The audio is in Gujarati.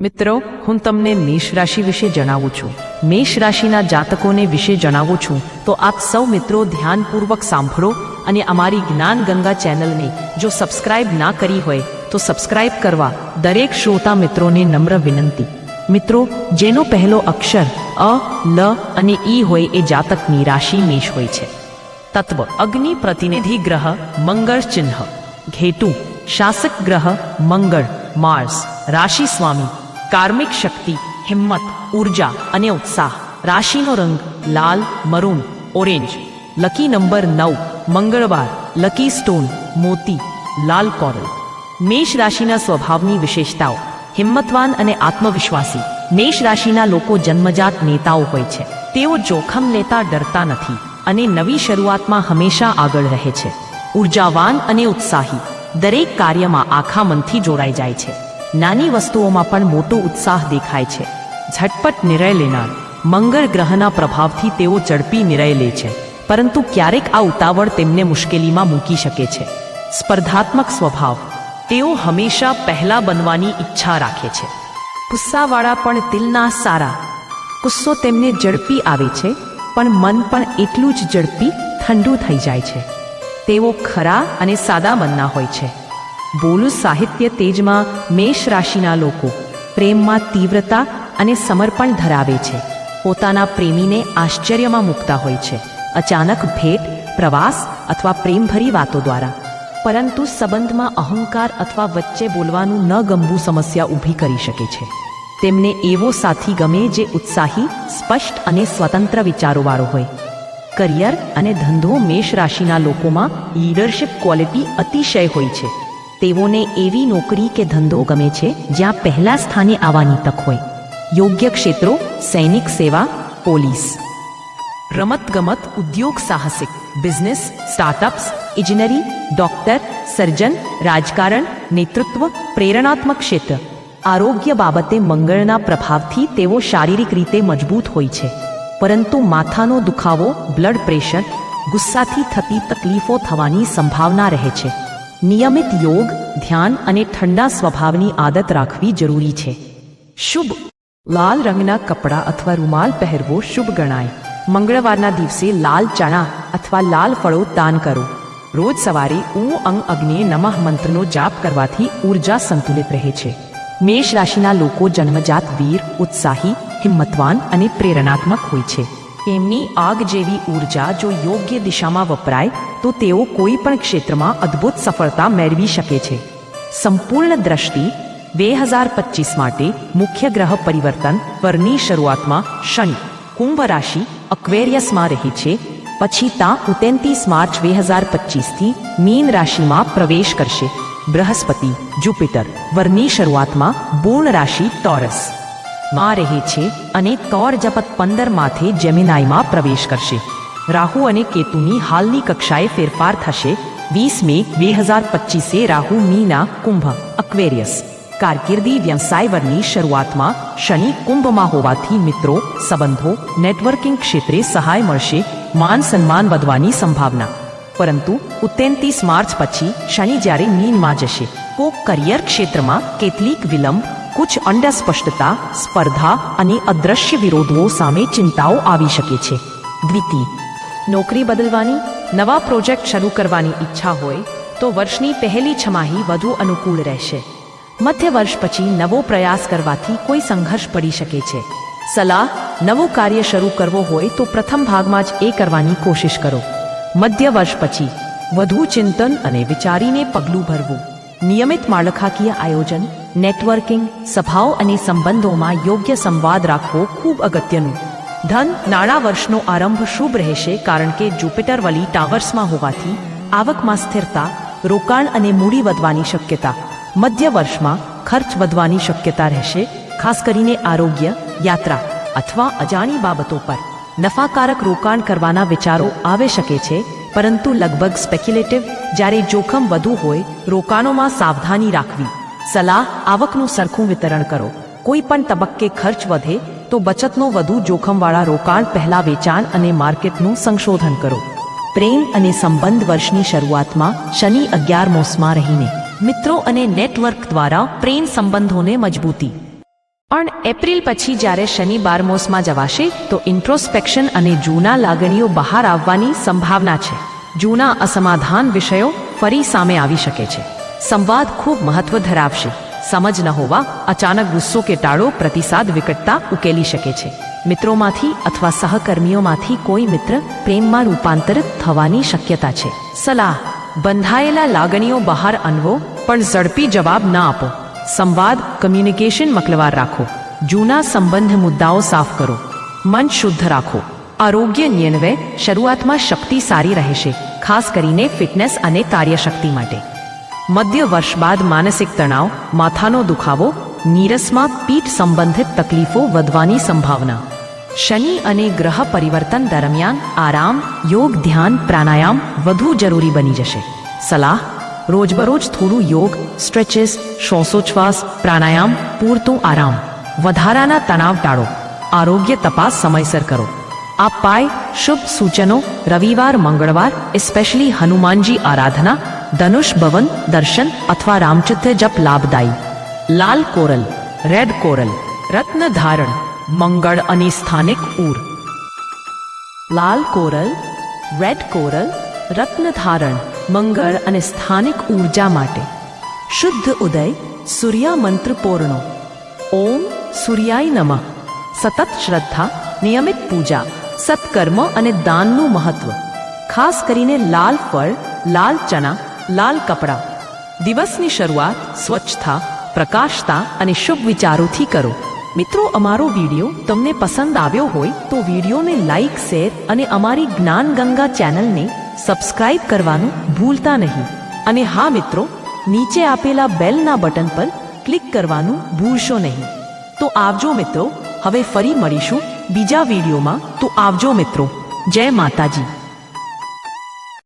મિત્રો, હું તમને મેષ રાશિ વિશે જણાવું છું. મેષ રાશિના જાતકોને વિશે જણાવું છું. તો આપ સૌ મિત્રો ધ્યાનપૂર્વક સાંભળો અને અમારી જ્ઞાન ગંગા ચેનલને જો સબસ્ક્રાઇબ ના કરી હોય, તો સબસ્ક્રાઇબ કરવા દરેક શ્રોતા મિત્રોને નમ્ર વિનંતી. મિત્રો, જેનો પહેલો અક્ષર અ, લ અને ઈ હોય એ જાતકની રાશિ મેષ હોય છે. તત્વ, અગ્નિ પ્રતિનિધિ ગ્રહ, મંગળ ચિહ્ન. ઘેટુ, શાસક ગ્રહ, મંગળ, માર્સ. રાશિ સ્વામી કાર્મિક શક્તિ, હિંમત, ઊર્જા અને ઉત્સાહ. રાશિનો રંગ લાલ, મરૂન, ઓરેન્જ. લકી નંબર નવ, મંગળવાર, લકી સ્ટોન, મોતી, લાલ કોરલ. મેષ રાશિના સ્વભાવની વિશેષતાઓ, હિંમતવાન અને આત્મવિશ્વાસી. મેષ રાશિના લોકો જન્મજાત નેતાઓ હોય છે. તેઓ જોખમ લેતા ડરતા નથી અને નવી શરૂઆતમાં હંમેશા આગળ રહે છે. ઉર્જાવાન અને ઉત્સાહી. દરેક કાર્યમાં આખા મનથી જોડાઈ જાય છે. નાની વસ્તુઓમાં પણ મોટો ઉત્સાહ દેખાય છે. ઝટપટ નિર્ણય લેનાર, મંગળ ગ્રહના પ્રભાવથી તેઓ ઝડપી નિર્ણય લે છે, પરંતુ ક્યારેક આ ઉતાવળ તેમને મુશ્કેલીમાં મૂકી શકે છે. સ્પર્ધાત્મક સ્વભાવ, તેઓ હંમેશા પહેલા બનવાની ઈચ્છા રાખે છે. ગુસ્સાવાળા પણ દિલના સારા. ગુસ્સો તેમને ઝડપી આવે છે, પણ મન પણ એટલું જ ઝડપી, ઠંડુ થઈ જાય છે. તેઓ ખરા અને સાદા મનના હોય છે. બોલું સાહિત્ય તેજમાં મેષ રાશિના લોકો. પ્રેમમાં તીવ્રતા અને સમર્પણ ધરાવે છે. પોતાના પ્રેમીને આશ્ચર્યમાં મૂકતા હોય છે. અચાનક ભેટ, પ્રવાસ અથવા પ્રેમભરી વાતો દ્વારા. પરંતુ સંબંધમાં અહંકાર અથવા વચ્ચે બોલવાનું ન ગમવું સમસ્યા ઊભી કરી શકે છે. તેમને એવો સાથી ગમે જે ઉત્સાહી, સ્પષ્ટ અને સ્વતંત્ર વિચારોવાળો હોય. કરિયર અને ધંધો મેષ રાશિના લોકોમાં લીડરશિપ ક્વોલિટી અતિશય હોય છે. તેઓને એવી નોકરી કે ધંધો ગમે છે જ્યાં પહેલા સ્થાને આવવાની તક હોય. યોગ્ય ક્ષેત્રો, સૈનિક સેવા, પોલીસ. રમતગમત, ઉદ્યોગ સાહસિક, બિઝનેસ, સ્ટાર્ટઅપ્સ, ઇજનેરી, ડોક્ટર, સર્જન, રાજકારણ, નેતૃત્વ, પ્રેરણાત્મક ક્ષેત્ર. આરોગ્ય બાબતે મંગળના પ્રભાવથી તેઓ શારીરિક રીતે મજબૂત હોય છે. પરંતુ માથાનો દુખાવો, બ્લડ પ્રેશર, ગુસ્સાથી થતી તકલીફો થવાની સંભાવના રહે છે. નિયમિત યોગ, ધ્યાન અને ઠંડા સ્વભાવની આદત રાખવી જરૂરી છે. શુભ. લાલ રંગના કપડાં અથવા રૂમાલ પહેરવો શુભ ગણાય. મંગળવારના દિવસે લાલ ચણા અથવા લાલ ફળો દાન કરો. રોજ સવારે ઊ અંગ, અગ્નિ, નમઃ મંત્રનો જાપ કરવાથી ઊર્જા સંતુલિત રહે છે. મેષ રાશિના લોકો જન્મજાત વીર, ઉત્સાહી, હિંમતવાન અને પ્રેરણાત્મક હોય છે. એમની આગ જેવી ઊર્જા જો યોગ્ય દિશામાં વપરાય, તો તેઓ કોઈ પણ ક્ષેત્રમાં અદ્ભુત સફળતા મેળવી શકે છે. સંપૂર્ણ દ્રષ્ટિ બે હજાર પચીસ માટે મુખ્ય ગ્રહ પરિવર્તન વરની શરૂઆતમાં શનિ, કુંભ રાશિ અક્વેરિયસમાં રહી છે, પછી તા ઉતેન્તીસ માર્ચ બે હજાર પચીસથી મીન રાશિમાં પ્રવેશ કરશે. બૃહસ્પતિ, જુપિટર વરની શરૂઆતમાં પૂર્ણ રાશિ ટોરસ. માં રહે છે અને તોર જપત પંદર માથે જેમિનાઈમાં પ્રવેશ કરશે. રાહુ અને કેતુની હાલની કક્ષાએ ફેરફાર થશે વીસ મે બે હજાર પચીસે રાહુ મીના કુંભ, અક્વેરિયસ. કારકિર્દી વ્યવસાય વરની શરૂઆતમાં શનિ કુંભમાં હોવાથી મિત્રો, સંબંધો, નેટવર્કિંગ ક્ષેત્રે સહાય મળશે, માન સન્માન વધવાની સંભાવના. પરંતુ ઉત્તેન્તીસ માર્ચ પછી શનિ જ્યારે મીનમાં જશે, તો કરિયર ક્ષેત્રમાં કેટલીક વિલંબ કુછ અંડસ્પષ્ટતા સ્પર્ધા અને અદ્રશ્ય વિરોધો સામે ચિંતાઓ આવી શકે છે દ્વિતીય નોકરી બદલવાની નવા પ્રોજેક્ટ શરૂ કરવાની ઈચ્છા હોય તો વર્ષની પહેલી છમાહી વધુ અનુકૂળ રહેશે મધ્ય વર્ષ પછી નવો પ્રયાસ કરવાથી કોઈ સંઘર્ષ પડી શકે છે સલાહ નવું કાર્ય શરૂ કરવો હોય તો પ્રથમ ભાગમાં જ એ કરવાની કોશિશ કરો મધ્ય વર્ષ પછી વધુ ચિંતન અને વિચારીને પગલું ભરવું નિયમિત માળખાકીય આયોજન નેટવર્કિંગ સભાઓ અને સંબંધોમાં યોગ્ય સંવાદ રાખવો ખૂબ અગત્યનું. ધન નાણાં વર્ષનો આરંભ શુભ રહેશે કારણ કે જુપિટર વલી ટાવર્સમાં હોવાથી આવકમાં સ્થિરતા, રોકાણ અને મૂડી વધવાની શક્યતા. મધ્ય વર્ષમાં ખર્ચ વધવાની શક્યતા રહેશે, ખાસ કરીને આરોગ્ય, યાત્રા અથવા અજાણી બાબતો પર. નફાકારક રોકાણ કરવાના વિચારો આવી શકે છે પરંતુ લગભગ સ્પેક્યુલેટિવ જ્યારે જોખમ વધુ હોય, રોકાણોમાં સાવધાની રાખવી. સલાહ, આવકનું સરખું વિતરણ કરો. કોઈ પણ તબક્કે ખર્ચ વધે, તો બચતનો વધુ જોખમવાળા રોકાણ પહેલા વેચાણ અને માર્કેટનું સંશોધન કરો. પ્રેમ અને સંબંધ વર્ષની શરૂઆતમાં શનિ અગિયાર મોસમાં રહીને. મિત્રો અને નેટવર્ક દ્વારા પ્રેમ સંબંધોને મજબૂતી. પણ એપ્રિલ પછી જ્યારે શનિ બારમોસમાં જવાશે, તો ઇન્ટ્રોસ્પેક્શન અને જૂના લાગણીઓ બહાર આવવાની સંભાવના છે. જૂના અસમાધાન વિષયો ફરી સામે આવી શકે છે. સંવાદ ખૂબ મહત્વ ધરાવશે. સમજ ન હોવા અચાનક ગુસ્સો કે ટાળો પ્રતિસાદ વિકટતા ઉકેલી શકે છે. મિત્રોમાંથી અથવા સહકર્મીઓમાંથી કોઈ મિત્ર પ્રેમમાં રૂપાંતરિત થવાની શક્યતા છે. સલાહ, બંધાયેલા લાગણીઓ બહાર અનવો પણ ઝડપી જવાબ ન આપો. સંવાદ કમ્યુનિકેશન મકલવાર રાખો. જૂના સંબંધ મુદ્દાઓ સાફ કરો. મન શુદ્ધ રાખો. આરોગ્ય નિયન્વય શરૂઆતમાં શક્તિ સારી રહેશે, ખાસ કરીને ફિટનેસ અને કાર્યશક્તિ માટે. મધ્ય વર્ષ બાદ માનસિક તણાવ, માથાનો દુખાવો, નીરસમાં પીઠ સંબંધિત તકલીફો વધવાની સંભાવના. શનિ અને ગ્રહ પરિવર્તન દરમિયાન આરામ, યોગ, ધ્યાન, પ્રાણાયામ વધુ જરૂરી બની જશે. સલાહ રોજબરોજ થોડું યોગ સ્ટ્રેચેસ શ્વાસોચ્છ્વાસ પ્રાણાયામ પૂરતું આરામ વધારાના તણાવ ટાળો આરોગ્ય તપાસ સમયસર કરો આ પાય શુભ સૂચનો રવિવાર મંગળવાર એસ્પેશલી હનુમાનજી આરાધના ધનુષ ભવન દર્શન અથવા રામચિત્ર જપ લાભદાયી લાલ કોરલ રેડ કોરલ રત્ન ધારણ મંગળ અને સ્થાનિક ઉર લાલ કોરલ રેડ કોરલ રત્ન ધારણ મંગળ અને સ્થાનિક ઊર્જા માટે. શુદ્ધ ઉદય સૂર્ય મંત્ર પૂર્ણો. ઓમ સૂર્યાય નમઃ. સતત શ્રદ્ધા, નિયમિત પૂજા, સત્કર્મ અને દાનનું મહત્વ. ખાસ કરીને લાલ ફળ, લાલ ચણા, લાલ કપડાં. દિવસની શરૂઆત સ્વચ્છતા, પ્રકાશતા અને શુભ વિચારોથી કરો. મિત્રો, અમારો વીડિયો તમને પસંદ આવ્યો હોય તો વિડીયોને લાઈક, શેર અને અમારી જ્ઞાન ગંગા ચેનલને સબસ્ક્રાઇબ કરવાનું ભૂલતા નહીં. અને હા મિત્રો, નીચે આપેલા બેલના બટન પર ક્લિક કરવાનું ભૂલશો નહીં. તો આવજો મિત્રો, હવે ફરી મળીશું બીજા વિડીયોમાં. તો આવજો મિત્રો, જય માતાજી.